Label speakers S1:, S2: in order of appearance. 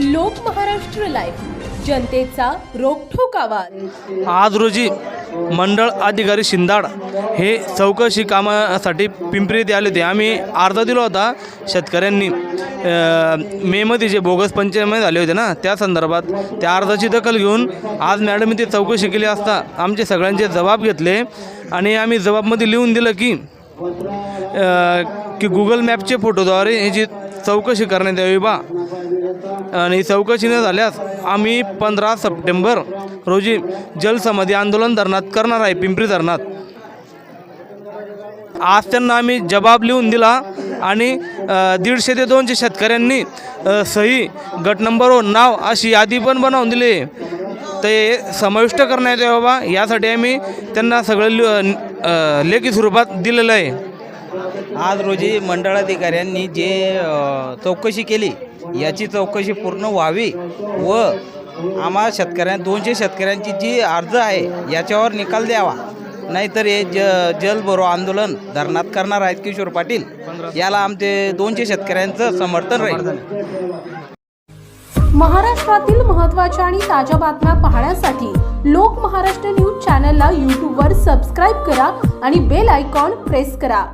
S1: लोक महाराष्ट्र लाईव्ह जनतेचा रोखोक आवाज.
S2: आज रोजी मंडळ अधिकारी शिंदाड हे चौकशी कामासाठी पिंपरी येथे आले होते. आम्ही अर्ज दिला होता शेतकऱ्यांनी. मेमध्ये जे बोगस पंचनामे झाले होते ना त्या संदर्भात त्या अर्जाची दखल घेऊन आज मॅडम इथे चौकशी केली असता आमचे सगळ्यांचे जबाब घेतले. आणि आम्ही जबाबमध्ये लिहून दिलं की की गुगल मॅपचे फोटोद्वारे याची चौकशी करण्यात यावी बा. आणि चौकशी न झाल्यास आम्ही पंधरा सप्टेंबर रोजी जलसमाधी आंदोलन धरणात करणार आहे पिंपरी धरणात. आज त्यांना आम्ही जबाब लिहून दिला आणि दीडशे ते दोनशे शेतकऱ्यांनी सही गट नंबर व नाव अशी यादी पण बनवून दिली. ते समाविष्ट करण्यात यावं बा. यासाठी आम्ही त्यांना सगळं लि- लेखी स्वरूपात दिलेलं आहे.
S3: आज रोजी मंडळाधिकाऱ्यांनी जे चौकशी केली याची चौकशी पूर्ण व्हावी व आम्हा शेतकऱ्यां दोनशे शेतकऱ्यांची जी अर्ज आहे याच्यावर निकाल द्यावा. नाहीतर हे ज जल भरो आंदोलन धरणात करणार आहेत किशोर पाटील. याला आमचे दोनशे शेतकऱ्यांचं समर्थन राहील.
S1: महाराष्ट्रातील महत्त्वाच्या आणि ताज्या बातम्या पाहण्यासाठी लोक महाराष्ट्र न्यूज चॅनलला यूट्यूबवर सबस्क्राईब करा आणि बेल आयकॉन प्रेस करा.